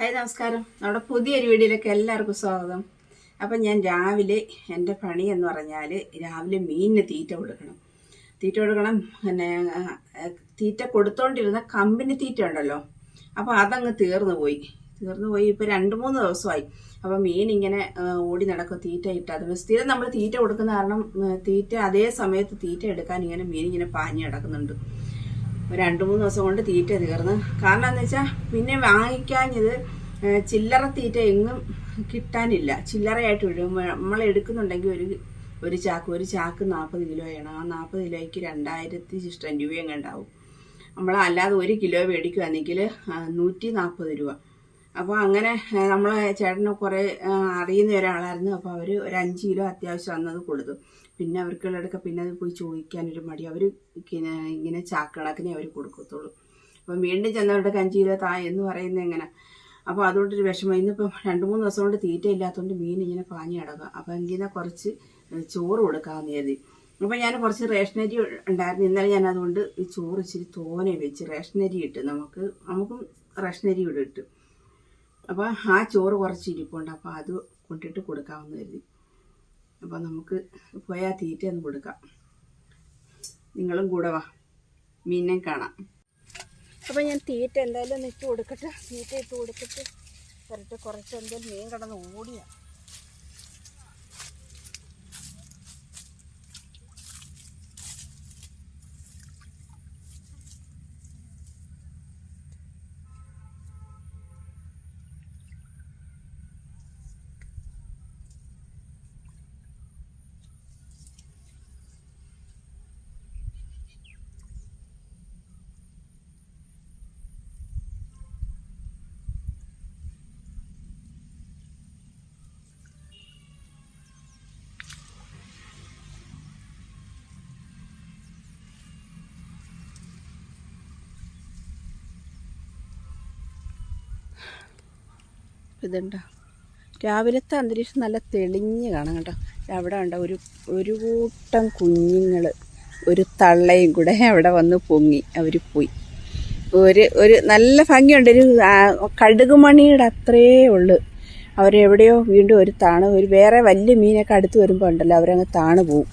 Hi നമസ്കാരം. നമ്മുടെ പുതിയൊരു വീഡിയോയിലേക്ക് എല്ലാവർക്കും സ്വാഗതം. അപ്പം ഞാൻ രാവിലെ എന്റെ പണി എന്ന് പറഞ്ഞാൽ രാവിലെ മീനിന് തീറ്റ കൊടുക്കണം. തീറ്റ കൊടുക്കണം പിന്നെ തീറ്റ കൊടുത്തോണ്ടിരുന്ന കമ്പിന് തീറ്റ ഉണ്ടല്ലോ. അപ്പോൾ അതങ്ങ് തീർന്നു പോയി. തീർന്നു പോയി ഇപ്പോൾ രണ്ട് മൂന്ന് ദിവസമായി. അപ്പോൾ മീൻ ഇങ്ങനെ ഓടി നടക്കും തീറ്റ ഇട്ടാതെ സ്ഥിരം നമ്മൾ തീറ്റ കൊടുക്കുന്ന കാരണം തീറ്റ അതേ സമയത്ത് തീറ്റ എടുക്കാൻ ഇങ്ങനെ മീൻ ഇങ്ങനെ പാഞ്ഞ് കിടക്കുന്നുണ്ട്. രണ്ട് മൂന്ന് ദിവസം കൊണ്ട് തീറ്റ തീർന്ന്. കാരണം എന്ന് വെച്ചാൽ പിന്നെ വാങ്ങിക്കാഞ്ഞത് ചില്ലറ തീറ്റ എങ്ങും കിട്ടാനില്ല. ചില്ലറയായിട്ട് വിടും നമ്മൾ എടുക്കുന്നുണ്ടെങ്കിൽ ഒരു ഒരു ചാക്ക് ഒരു ചാക്ക് നാൽപ്പത് കിലോയാണ് ആ നാൽപ്പത് കിലോയ്ക്ക് രണ്ടായിരത്തി ഇഷ്ടം രൂപയും കണ്ടാവും. നമ്മൾ അല്ലാതെ ഒരു കിലോ മേടിക്കുകയാണെങ്കിൽ നൂറ്റി നാൽപ്പത് രൂപ. അപ്പോൾ അങ്ങനെ നമ്മൾ ചേട്ടന് കുറേ അറിയുന്ന ഒരാളായിരുന്നു. അപ്പോൾ അവർ ഒരു അഞ്ച് കിലോ അത്യാവശ്യം അന്നത് കൊടുത്തു. പിന്നെ അവർക്കുള്ളടക്കം പിന്നെ അത് പോയി ചോദിക്കാനൊരു മടി. അവർ ഇങ്ങനെ ചാക്കണക്കിനെ അവർ കൊടുക്കത്തുള്ളൂ. അപ്പം വീണ്ടും ചെന്നവരുടെ അവരുടെ കിലോ താ എന്ന് പറയുന്നത് എങ്ങനെ? അപ്പോൾ അതുകൊണ്ടൊരു വിഷമം. ഇന്നിപ്പം രണ്ട് മൂന്ന് ദിവസം കൊണ്ട് തീറ്റ ഇല്ലാത്തതുകൊണ്ട് മീൻ ഇങ്ങനെ പാഞ്ഞ് കിടക്കുക. അപ്പോൾ എങ്കിൽ കുറച്ച് ചോറ് കൊടുക്കാമെന്ന് കരുതി. അപ്പോൾ ഞാൻ കുറച്ച് റേഷനരി ഉണ്ടായിരുന്നു. ഇന്നലെ ഞാൻ അതുകൊണ്ട് ചോറ് ഇച്ചിരി തോനെ വെച്ച് റേഷനരി ഇട്ട് നമുക്ക് നമുക്കും റേഷനരി ഇവിടെ ഇട്ട്. അപ്പോൾ ആ ചോറ് കുറച്ച് ഇരിപ്പുണ്ട്. അപ്പോൾ അത് കൊണ്ടിട്ട് കൊടുക്കാമെന്ന് കരുതി. അപ്പോൾ നമുക്ക് പോയി ആ തീറ്റ ഒന്ന് കൊടുക്കാം. നിങ്ങളും കൂടെ വാ. മീനെ കാണാം. അപ്പോൾ ഞാൻ തീറ്റ എന്തായാലും ഒന്ന് ഇട്ട് കൊടുക്കട്ടെ. തീറ്റ ഇട്ട് കൊടുത്തിട്ട് കുറച്ച് എന്തായാലും മീൻ കിടന്ന് ഓടിയാ. ഇതുണ്ടോ. രാവിലത്തെ അന്തരീക്ഷം നല്ല തെളിഞ്ഞ് കാണാം കേട്ടോ. അവിടെ ഉണ്ടോ ഒരു ഒരു കൂട്ടം കുഞ്ഞുങ്ങൾ ഒരു തള്ളയും കൂടെ അവിടെ വന്ന് പൊങ്ങി അവർ പോയി. ഒരു ഒരു നല്ല ഭംഗിയുണ്ട്. ഒരു കടുക് കടുകുമണിയുടെ അത്രേ ഉള്ളു. അവരെവിടെയോ വീണ്ടും ഒരു താണ് ഒരു വേറെ വലിയ മീനൊക്കെ അടുത്ത് വരുമ്പോൾ ഉണ്ടല്ലോ അവരങ്ങ് താണ് പോവും.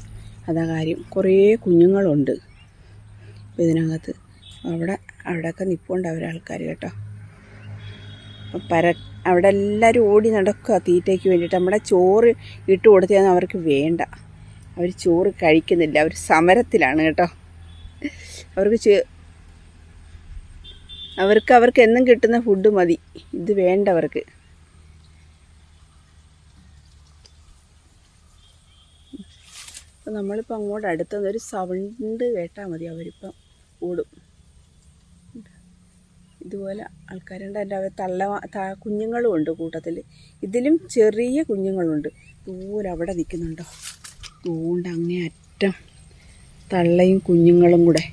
അതാ കാര്യം. കുറേ കുഞ്ഞുങ്ങളുണ്ട് ഇതിനകത്ത്. അവിടെ അവിടെയൊക്കെ നിൽപ്പുണ്ട് അവരാൾക്കാർ കേട്ടോ. അപ്പം പര അവിടെ എല്ലാവരും ഓടി നടക്കുക തീറ്റയ്ക്ക് വേണ്ടിയിട്ട്. നമ്മുടെ ചോറ് ഇട്ട് കൊടുത്തതൊന്നും അവർക്ക് വേണ്ട. അവർ ചോറ് കഴിക്കുന്നില്ല. അവർ സമരത്തിലാണ് കേട്ടോ. അവർക്ക് അവർക്ക് അവർക്ക് എന്നും കിട്ടുന്ന ഫുഡ് മതി. ഇത് വേണ്ട അവർക്ക്. അപ്പം നമ്മളിപ്പോൾ അങ്ങോട്ട് അടുത്തുനിന്ന് ഒരു സൗണ്ട് കേട്ടാൽ മതി. അവരിപ്പം ഓടും. ഇതുപോലെ ആൾക്കാരുണ്ട്. എന്റെ അവർ തള്ള കുഞ്ഞുങ്ങളും ഉണ്ട് കൂട്ടത്തിൽ ഇതിലും ചെറിയ കുഞ്ഞുങ്ങളുണ്ട്. ദൂരെ അവിടെ നിൽക്കുന്നുണ്ടോ അതുകൊണ്ട് അങ്ങേ അറ്റം തള്ളയും കുഞ്ഞുങ്ങളും കൂടെ.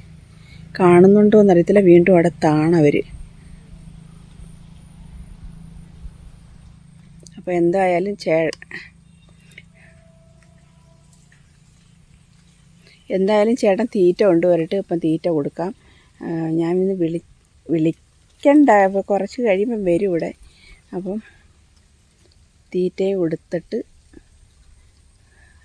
കാണുന്നുണ്ടോ എന്നറിയത്തില്ല. വീണ്ടും അവിടെ താണവർ അപ്പോൾ എന്തായാലും ചേ എന്തായാലും ചേട്ടൻ തീറ്റ കൊണ്ടുവരട്ടെ. ഇപ്പം തീറ്റ കൊടുക്കാം. ഞാൻ ഇന്ന് വിളി വിളി അപ്പോൾ കുറച്ച് കഴിയുമ്പം വരും ഇവിടെ. അപ്പം തീറ്റയും കൊടുത്തിട്ട്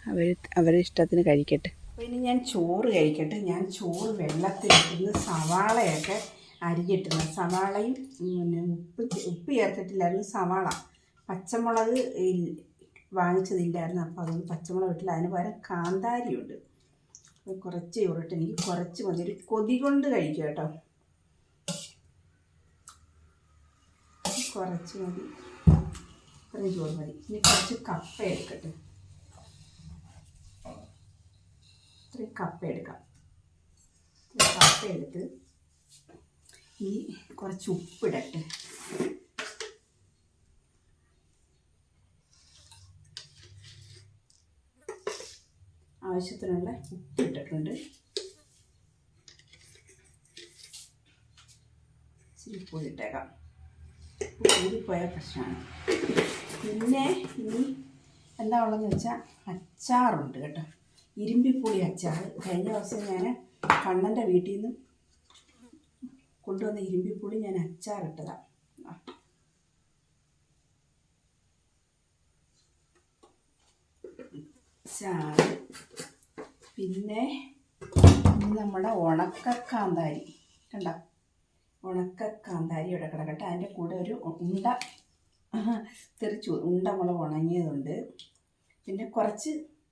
അവർ അവരുടെ ഇഷ്ടത്തിന് കഴിക്കട്ടെ. അപ്പോൾ ഇനി ഞാൻ ചോറ് കഴിക്കട്ടെ. ഞാൻ ചോറ് വെള്ളത്തിൽ വെള്ളത്തിലിട്ടിരുന്ന് സവാളയൊക്കെ അരിഞ്ഞിട്ടുണ്ട് സവാളയും പിന്നെ ഉപ്പ് ഉപ്പ് ചേർത്തിട്ടില്ലായിരുന്നു സവാള. പച്ചമുളക് വാങ്ങിച്ചതില്ലായിരുന്നു. അപ്പോൾ അതുകൊണ്ട് പച്ചമുളക് ഇട്ടില്ല. അതിന് പകരം കാന്താരിയുണ്ട്. കുറച്ച് ചോറിട്ട് എനിക്ക് കുറച്ച് മതി. ഒരു കൊതി കൊണ്ട് കഴിക്കുക കേട്ടോ. കുറച്ച് മതി. ഇത്രയും ചോറ് മതി. ഇനി കുറച്ച് കപ്പ എടുക്കട്ടെ. ഇത്രയും കപ്പ എടുക്കാം. കപ്പ എടുത്ത് ഈ കുറച്ച് ഉപ്പിടട്ടെ ആവശ്യത്തിനുള്ള ഉപ്പ് ഇട്ടിട്ടുണ്ട്. ഇച്ചിരി ഉപ്പ് ഇട്ടേക്കാം. ഊരിപ്പോയ പ്രശ്നമാണ്. പിന്നെ ഇനി എന്താ ഉള്ളതെന്ന് വെച്ചാൽ അച്ചാറുണ്ട് കേട്ടോ. ഇരുമ്പിപ്പുളി അച്ചാർ കഴിഞ്ഞ ദിവസം ഞാൻ കണ്ണന്റെ വീട്ടിൽ നിന്ന് കൊണ്ടുവന്ന ഇരുമ്പിപ്പുളി ഞാൻ അച്ചാറിട്ടതാണ് പിന്നെ നമ്മുടെ ഉണക്കക്കാന്താരി. കണ്ടോ? ഉണക്ക കാന്താരി ഇവിടെ കിടക്കട്ടെ. അതിന്റെ കൂടെ ഒരു ഉണ്ട തെറിച്ചു ഉണ്ട മുളക് ഉണങ്ങിയതുണ്ട്. പിന്നെ കുറച്ച്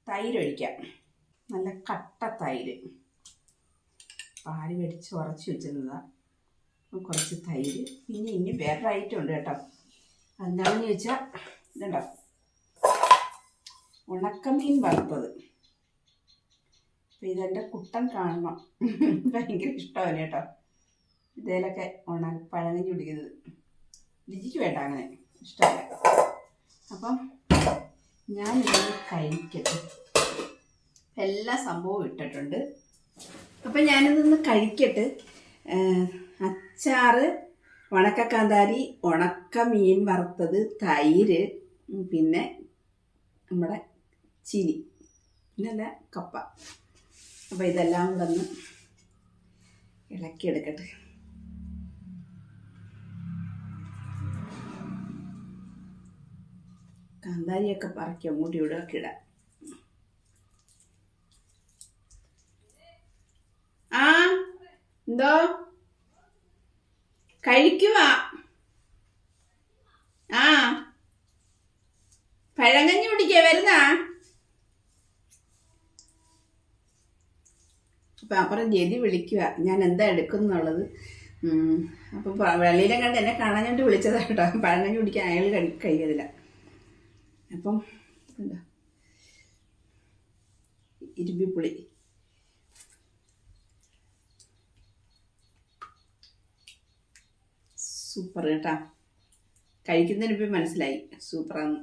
തൈര് ഒഴിക്കാം. നല്ല കട്ട തൈര്. പാൽ വെടിച്ച് ഉറച്ച് വെച്ചിരുന്നതാണ് കുറച്ച് തൈര്. പിന്നെ ഇനി വേറെ ഐറ്റം ഉണ്ട് കേട്ടോ. എന്താണെന്ന് ചോദിച്ചാൽ ഇതുണ്ടോ? ഉണക്കമീൻ വറുത്തത്. അപ്പം ഇതെന്റെ കുട്ടൻ കാണണം ഭയങ്കര ഇഷ്ടമാണ് കേട്ടോ. ഇതേലൊക്കെ ഉണ പഴങ്ങി കുടിക്കുന്നത്. രുചിക്ക് വേണ്ട അങ്ങനെ. ഇഷ്ടമല്ല. അപ്പം ഞാനിതൊന്ന് കഴിക്കട്ടെ. എല്ലാ സംഭവവും ഇട്ടിട്ടുണ്ട്. അപ്പം ഞാനിതൊന്ന് കഴിക്കട്ടെ. അച്ചാറ് ഉണക്കക്കാന്താരി ഉണക്ക മീൻ വറുത്തത് തൈര് പിന്നെ നമ്മുടെ ചിനി പിന്നല്ല കപ്പ. അപ്പോൾ ഇതെല്ലാം കൂടെ ഒന്ന് ഇളക്കിയെടുക്കട്ടെ. കാന്താരിയൊക്കെ പറക്കി അങ്ങോട്ടും ഇവിടെ ഇടാം ആ എന്തോ? കഴിക്കുക ആ. പഴങ്കഞ്ഞി കുടിക്കുക വരുന്ന? അപ്പം അപ്പുറം ജതി വിളിക്കുക ഞാൻ എന്താ എടുക്കുന്നുള്ളത്? അപ്പം വെളിയിലെ കണ്ട് എന്നെ കാണാൻ വേണ്ടി വിളിച്ചതാണ് കേട്ടോ. പഴങ്കഞ്ഞി കുടിക്കാൻ അയാൾ കഴി കഴിക്കത്തില്ല. അപ്പം എന്താ? ഇരുമ്പിപ്പുളി. സൂപ്പർ കേട്ടാ. കഴിക്കുന്നതിന് ഇപ്പം മനസ്സിലായി. സൂപ്പറാന്ന്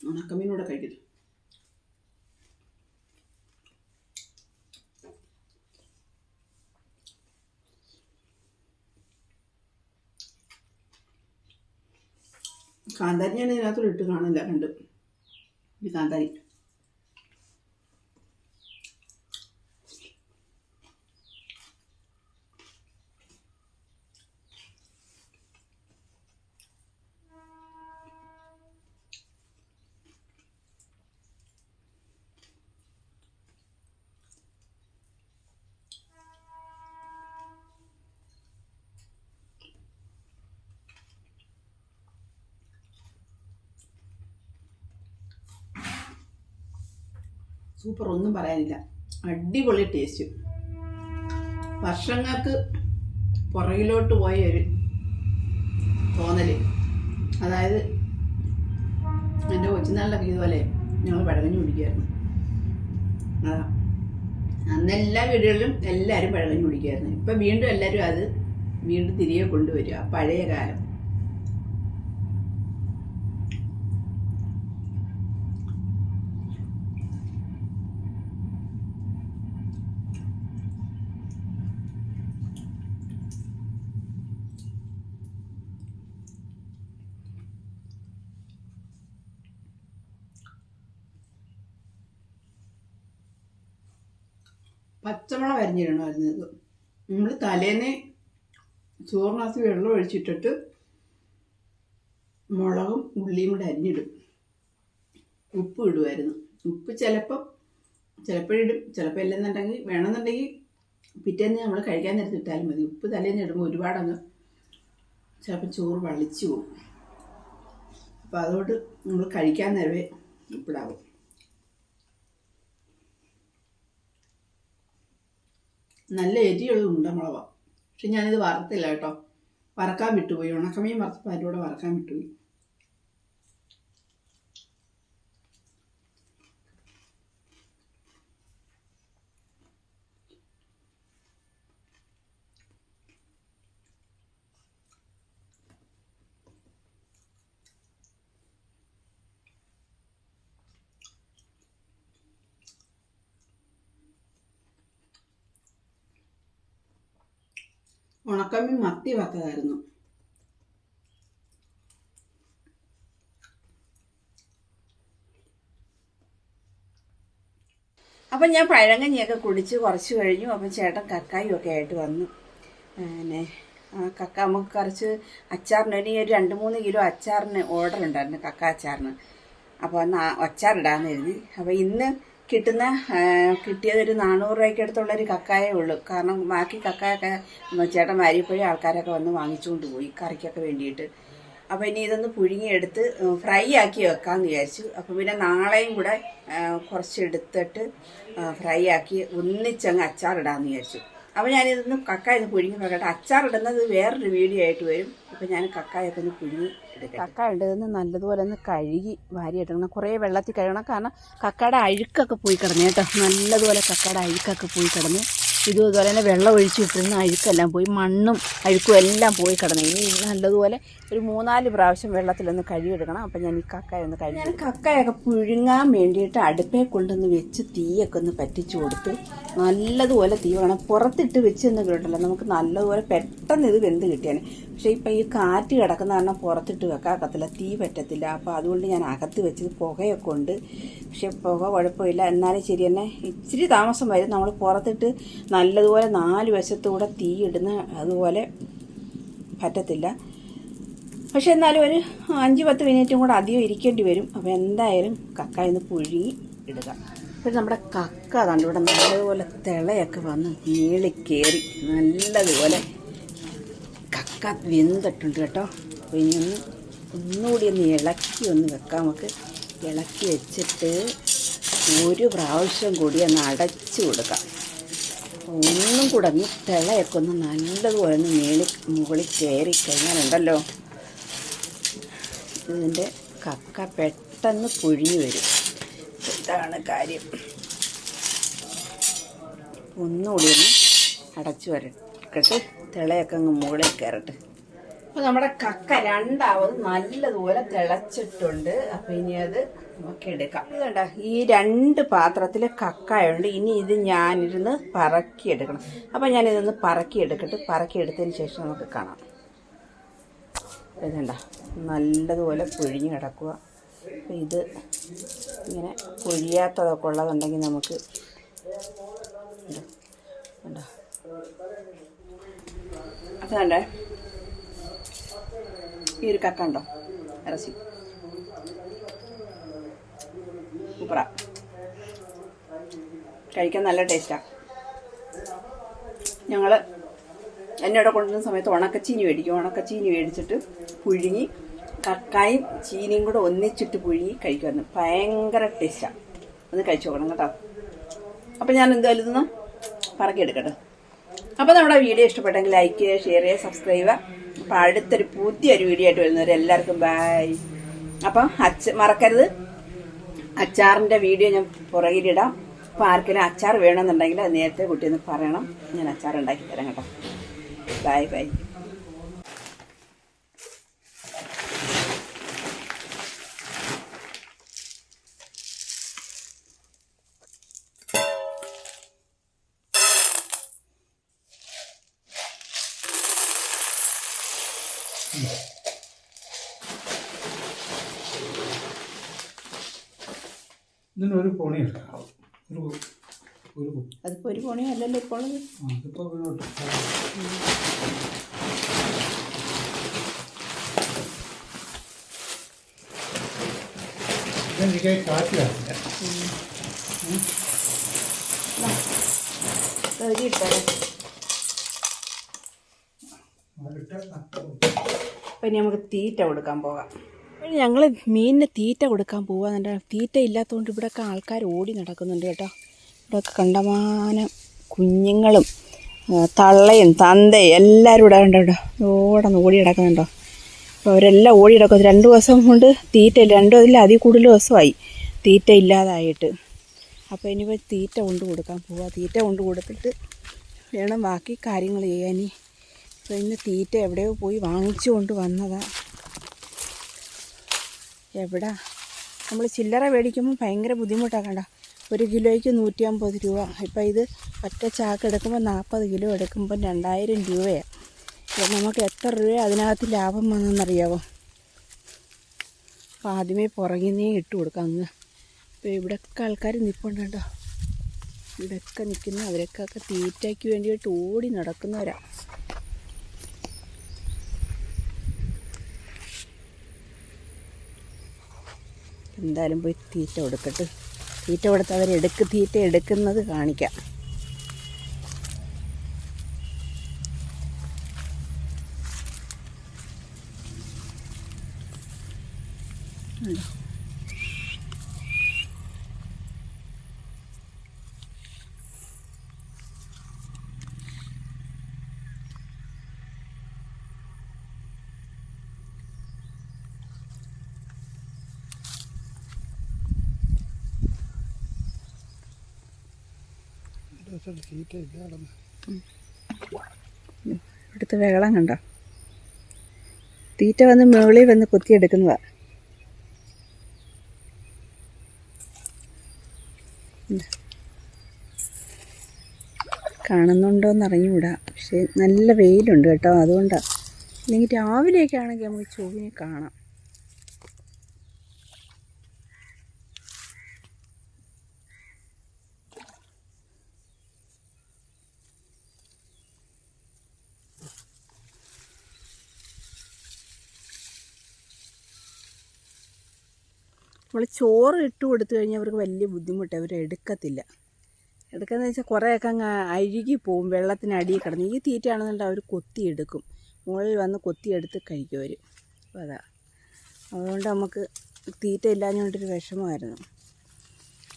ഉണക്കമീനൂടെ കഴിക്കുന്നു. കാന്താരി ഞാൻ ഇതിനകത്തോട് ഇട്ട് കാണില്ല കണ്ട്? ഇത് കാന്താരി. സൂപ്പർ ഒന്നും പറയാനില്ല. അടിപൊളി ടേസ്റ്റ് വർഷങ്ങൾക്ക് പുറകിലോട്ട് പോയ ഒരു തോന്നൽ. അതായത് എന്റെ കൊച്ചുനാളിലൊക്കെ ഇതുപോലെ ഞങ്ങൾ പഴകഞ്ഞു കുടിക്കുമായിരുന്നു അതാ. അന്ന് എല്ലാ വീടുകളിലും എല്ലാവരും പഴകഞ്ഞു കുടിക്കുമായിരുന്നു ഇപ്പം വീണ്ടും എല്ലാവരും അത് വീണ്ടും തിരികെ കൊണ്ടുവരിക. പഴയ കാലം. പച്ചമുളക് അരിഞ്ഞിടണമായിരുന്നു നമ്മൾ തലേന്ന് ചോറിനകത്ത് വെള്ളം ഒഴിച്ചിട്ടിട്ട് മുളകും ഉള്ളിയും കൂടെ അരിഞ്ഞിടും. ഉപ്പ് ഇടുമായിരുന്നു ഉപ്പ് ചിലപ്പം ചിലപ്പോഴിടും ചിലപ്പോൾ ഇല്ലെന്നുണ്ടെങ്കിൽ വേണമെന്നുണ്ടെങ്കിൽ പിറ്റേന്ന് നമ്മൾ കഴിക്കാൻ നേരത്തെ ഇട്ടാലും മതി. ഉപ്പ് തലേന്ന് ഇടുമ്പോൾ ഒരുപാടങ്ങ് ചിലപ്പോൾ ചോറ് വളിച്ചു പോകും. അപ്പോൾ അതുകൊണ്ട് നമ്മൾ കഴിക്കാൻ നേരമേ ഉപ്പിടാവും. നല്ല എരിയുള്ള ഉണ്ടമുളക പക്ഷെ ഞാനിത് വറുത്തില്ല കേട്ടോ. വറക്കാൻ വിട്ടുപോയി. ഉണക്കമീൻ വറുത്തപ്പോൾ അതിന്റെ കൂടെ വറക്കാൻ വിട്ടുപോയി. ഉണക്കമീൻ മത്തി വറുത്തതായിരുന്നു. അപ്പം ഞാൻ പഴങ്കഞ്ഞിയൊക്കെ കുടിച്ച് കുറച്ച് കഴിഞ്ഞു. അപ്പം ചേട്ടൻ കക്കായും ഒക്കെ ആയിട്ട് വന്നു. പിന്നെ കക്ക നമുക്ക് കുറച്ച് അച്ചാറിന് ഇനി ഒരു രണ്ട് മൂന്ന് കിലോ അച്ചാറിന് ഓർഡർ ഉണ്ടായിരുന്നു കക്ക അച്ചാറിന്. അപ്പോൾ അന്ന് അച്ചാറിടാമെന്ന് എഴുതി അപ്പോൾ ഇന്ന് കിട്ടുന്ന കിട്ടിയതൊരു നാനൂറ് രൂപയ്ക്ക് അടുത്തുള്ളൊരു കക്കായേ ഉള്ളൂ. കാരണം ബാക്കി കക്കായൊക്കെ ചേട്ടൻ വാരിയപ്പോഴേ ആൾക്കാരൊക്കെ വന്ന് വാങ്ങിച്ചുകൊണ്ട് പോയി കറിക്കൊക്കെ വേണ്ടിയിട്ട്. അപ്പോൾ ഇനി ഇതൊന്ന് പുഴുങ്ങിയെടുത്ത് ഫ്രൈ ആക്കി വെക്കാമെന്ന് വിചാരിച്ചു. അപ്പോൾ പിന്നെ നാളെയും കൂടെ കുറച്ചെടുത്തിട്ട് ഫ്രൈ ആക്കി ഒന്നിച്ചങ്ങ് അച്ചാറിടാമെന്ന് വിചാരിച്ചു. അപ്പോൾ ഞാനിതൊന്ന് കക്കായൊന്ന് പുഴുങ്ങി നോക്കട്ടെ. അച്ചാറിടുന്നത് വേറൊരു വീഡിയോ ആയിട്ട് വരും. അപ്പോൾ ഞാൻ കക്കായൊക്കെ ഒന്ന് പുഴുങ്ങി കക്കായ കക്ക ഇടുന്ന നല്ലതുപോലെ ഒന്ന് കഴുകി വാരി എടുക്കണം കുറേ വെള്ളത്തിൽ കഴുകണം. കാരണം കക്കയുടെ അഴുക്കൊക്കെ പോയി കിടന്നു കേട്ടോ. നല്ലതുപോലെ കക്കയുടെ അഴുക്കൊക്കെ പോയി കിടന്നു. ഇതും അതുപോലെ തന്നെ വെള്ളം ഒഴിച്ച് വിട്ടിരുന്ന അഴുക്കെല്ലാം പോയി മണ്ണും അഴുക്കും എല്ലാം പോയി കിടന്നു. ഇനി നല്ലതുപോലെ ഒരു മൂന്നാൽ പ്രാവശ്യം വെള്ളത്തിലൊന്ന് കഴുകിയെടുക്കണം. അപ്പം ഞാൻ ഈ കക്കായ ഒന്ന് കഴുകി ഞാൻ കക്കായൊക്കെ പുഴുങ്ങാൻ വേണ്ടിയിട്ട് അടുപ്പേ കൊണ്ടൊന്ന് വെച്ച് തീയൊക്കെ ഒന്ന് പറ്റിച്ചു കൊടുത്ത്. നല്ലതുപോലെ തീ വേണം. പുറത്തിട്ട് വെച്ച് എന്ന് കേട്ടല്ലോ നമുക്ക് നല്ലതുപോലെ പെട്ടെന്ന് ഇത് വെന്ത് കിട്ടിയാൽ പക്ഷേ ഇപ്പം ഈ കാറ്റ് കിടക്കുന്ന കാരണം പുറത്തിട്ട് വെക്കാക്കത്തില്ല തീ പറ്റത്തില്ല. അപ്പോൾ അതുകൊണ്ട് ഞാൻ അകത്ത് വെച്ചത് പുകയൊക്കെ ഉണ്ട്. പക്ഷെ പുക കുഴപ്പമില്ല. എന്നാലും ശരി തന്നെ ഇച്ചിരി താമസം വരും. നമ്മൾ പുറത്തിട്ട് നല്ലതുപോലെ നാല് വശത്തൂടെ തീ ഇടുന്ന അതുപോലെ പറ്റത്തില്ല. പക്ഷെ എന്നാലും ഒരു അഞ്ച് പത്ത് മിനിറ്റും കൂടെ അധികം ഇരിക്കേണ്ടി വരും. അപ്പോൾ എന്തായാലും കക്ക ഇന്ന് പുഴുങ്ങി ഇടുക. ഇപ്പം നമ്മുടെ കക്ക കണ്ടിവിടെ നല്ലതുപോലെ തിളയൊക്കെ വന്ന് നീളി കയറി നല്ലതുപോലെ കക്ക വെന്തിട്ടുണ്ട് കേട്ടോ. അപ്പോൾ ഇനി ഒന്ന് ഒന്നുകൂടി ഒന്ന് ഇളക്കി ഒന്ന് വെക്കാം. നമുക്ക് ഇളക്കി വെച്ചിട്ട് ഒരു പ്രാവശ്യം കൂടി ഒന്ന് അടച്ചു കൊടുക്കാം. ഒന്നും കൂടെ ഒന്ന് തിളയൊക്കെ ഒന്ന് നല്ലതുപോലെ ഒന്ന് മേളി മുകളിൽ കയറി കഴിഞ്ഞാലുണ്ടല്ലോ. ഇതിന്റെ കക്ക പെട്ടെന്ന് പുഴിഞ്ഞു വരും. ഇതാണ് കാര്യം. ഒന്നുകൂടി ഒന്ന് അടച്ചു വരട്ടെ. തിളയൊക്കെ അങ്ങ് മുകളിൽ കയറട്ടെ. അപ്പോൾ നമ്മുടെ കക്ക രണ്ടാമത് നല്ലതുപോലെ തിളച്ചിട്ടുണ്ട്. അപ്പോൾ ഇനി അത് നമുക്ക് എടുക്കാം. ഇതുണ്ട ഈ രണ്ട് പാത്രത്തിൽ കക്കായുണ്ട് ഇനി ഇത് ഞാനിരുന്ന് പറക്കിയെടുക്കണം അപ്പോൾ ഞാനിതൊന്ന് പറക്കിയെടുക്കട്ടെ പറക്കിയെടുത്തതിന് ശേഷം നമുക്ക് കാണാം. ഇതുണ്ട നല്ലതുപോലെ പൊഴിഞ്ഞ് കിടക്കുക. ഇത് ഇങ്ങനെ പൊഴിയാത്തതൊക്കെ ഉള്ളതുണ്ടെങ്കിൽ നമുക്ക് ഇതാ, കണ്ടോ ഈ ഒരു കക്ക ഉണ്ടോ? ഇറച്ചി സൂപ്പറാ. കഴിക്കാൻ നല്ല ടേസ്റ്റാണ് ഞങ്ങൾ എന്നെ ഇവിടെ കൊണ്ടുവരുന്ന സമയത്ത് ഉണക്കച്ചീനി മേടിക്കും. ഉണക്കച്ചീനി മേടിച്ചിട്ട് പുഴുങ്ങി കക്കായും ചീനിയും കൂടെ ഒന്നിച്ചിട്ട് പുഴുങ്ങി കഴിക്കുമായിരുന്നു. ഭയങ്കര ടേസ്റ്റാണ് ഒന്ന് കഴിച്ചു നോക്കണം കേട്ടോ. അപ്പം ഞാൻ എന്തായാലും ഇതൊന്ന് പറക്കിയെടുക്കട്ടെ അപ്പോൾ നമ്മുടെ വീഡിയോ ഇഷ്ടപ്പെട്ടെങ്കിൽ ലൈക്ക് ചെയ്യുക ഷെയർ ചെയ്യുക സബ്സ്ക്രൈബ് ചെയ്യുക അപ്പോൾ അടുത്തൊരു പുതിയൊരു വീഡിയോ ആയിട്ട് വരുന്നവർ എല്ലാവർക്കും ബൈ അപ്പം അച്ച മറക്കരുത്. അച്ചാറിന്റെ വീഡിയോ ഞാൻ പുറകിലിടാം അപ്പോൾ ആർക്കെങ്കിലും അച്ചാർ വേണമെന്നുണ്ടെങ്കിൽ നേരത്തെ കുട്ടിയെന്ന് പറയണം. ഞാൻ അച്ചാർ ഉണ്ടാക്കി തരാം കേട്ടോ. ബൈ ബൈ ഇതിനൊരു പൊണി എടുക്കാം. ഒരു ഒരു അതിപ്പോൾ ഒരു ഇപ്പോൾ കാറ്റ് അപ്പം ഇനി നമുക്ക് തീറ്റ കൊടുക്കാൻ പോകാം. ഞങ്ങൾ മീനിന് തീറ്റ കൊടുക്കാൻ പോവാന്നുണ്ട് തീറ്റ ഇല്ലാത്തതുകൊണ്ട് ഇവിടെയൊക്കെ ആൾക്കാർ ഓടി നടക്കുന്നുണ്ട് കേട്ടോ. ഇവിടെയൊക്കെ കണ്ടമാനം കുഞ്ഞുങ്ങളും തള്ളയും തന്തയും എല്ലാവരും ഇവിടെ ഉണ്ട് കേട്ടോ. ഓടെ കിടക്കുന്നുണ്ടോ അപ്പോൾ അവരെല്ലാം ഓടി കിടക്കും രണ്ട് ദിവസം കൊണ്ട് തീറ്റ ഇല്ല. രണ്ട് ഇതിൽ അതിൽ കൂടുതൽ ദിവസമായി തീറ്റ ഇല്ലാതായിട്ട്. അപ്പോൾ ഇനിയിപ്പോൾ തീറ്റ കൊണ്ട് കൊടുക്കാൻ പോവുക തീറ്റ കൊണ്ട് കൊടുത്തിട്ട് വേണം ബാക്കി കാര്യങ്ങൾ ചെയ്യാൻ. അപ്പോൾ ഇന്ന് തീറ്റ എവിടെയോ പോയി വാങ്ങിച്ചു കൊണ്ട് വന്നതാ. എവിടാ? നമ്മൾ ചില്ലറ മേടിക്കുമ്പോൾ ഭയങ്കര ബുദ്ധിമുട്ടാണ് കണ്ട? ഒരു കിലോയ്ക്ക് നൂറ്റി അമ്പത് രൂപ. ഇപ്പം ഇത് ഒറ്റ ചാക്ക് എടുക്കുമ്പോൾ നാൽപ്പത് കിലോ എടുക്കുമ്പോൾ രണ്ടായിരം രൂപയാണ് നമുക്ക് എത്ര രൂപ അതിനകത്ത് ലാഭം വന്നെന്നറിയാവോ? അപ്പോൾ ആദ്യമേ പുറകിന്നേ ഇട്ട് കൊടുക്കാം അങ്ങ്. ഇപ്പോൾ ഇവിടെയൊക്കെ ആൾക്കാർ നിൽപ്പുണ്ട് കേട്ടോ ഇവിടെയൊക്കെ നിൽക്കുന്ന അവരൊക്കെ തീറ്റയ്ക്ക് വേണ്ടിയിട്ട് ഓടി നടക്കുന്നവരാ. എന്തായാലും പോയി തീറ്റ കൊടുക്കട്ടെ തീറ്റ കൊടുത്ത് അവർ എടുക്ക് തീറ്റ എടുക്കുന്നത് കാണിക്കാം ഉണ്ടോ? ഇവിടുത്തെ വെള്ളം കണ്ടോ? തീറ്റ വന്ന് മുകളിൽ വന്ന് കൊത്തിയെടുക്കുന്നതാ ഇതാ. കാണുന്നുണ്ടോയെന്ന് അറിഞ്ഞുകൂടാ പക്ഷേ നല്ല വെയിലുണ്ട് കേട്ടോ അതുകൊണ്ടാണ് അല്ലെങ്കിൽ രാവിലെയൊക്കെ ആണെങ്കിൽ നമുക്ക് ചൊവ്വിനെ കാണാം. നമ്മൾ ചോറ് ഇട്ട് കൊടുത്തു കഴിഞ്ഞാൽ അവർക്ക് വലിയ ബുദ്ധിമുട്ട് അവർ എടുക്കത്തില്ല. എടുക്കാന്ന് വെച്ചാൽ കുറേയൊക്കെ അങ്ങ് അഴുകി പോവും വെള്ളത്തിനടിയിൽ കിടന്ന്. ഈ തീറ്റയാണെന്നുണ്ടെങ്കിൽ അവർ കൊത്തിയെടുക്കും മുകളിൽ വന്ന് കൊത്തിയെടുത്ത് കഴിക്കും അവർ അപ്പോൾ അതാ. അതുകൊണ്ട് നമുക്ക് തീറ്റ ഇല്ലാഞ്ഞുകൊണ്ടൊരു വിഷമമായിരുന്നു.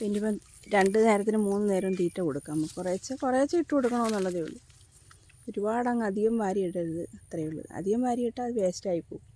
ഇനിയിപ്പം രണ്ട് നേരത്തിന് മൂന്ന് നേരം തീറ്റ കൊടുക്കാം. നമുക്ക് കുറേശ്ശെ കുറേശ്ശെ ഇട്ട് കൊടുക്കണമെന്നുള്ളതേ ഉള്ളൂ. ഒരുപാട് അങ്ങ് അധികം വാരി ഇടരുത് അത്രയേ ഉള്ളൂ. അധികം വാരി ഇട്ടാൽ അത് വേസ്റ്റായി പോകും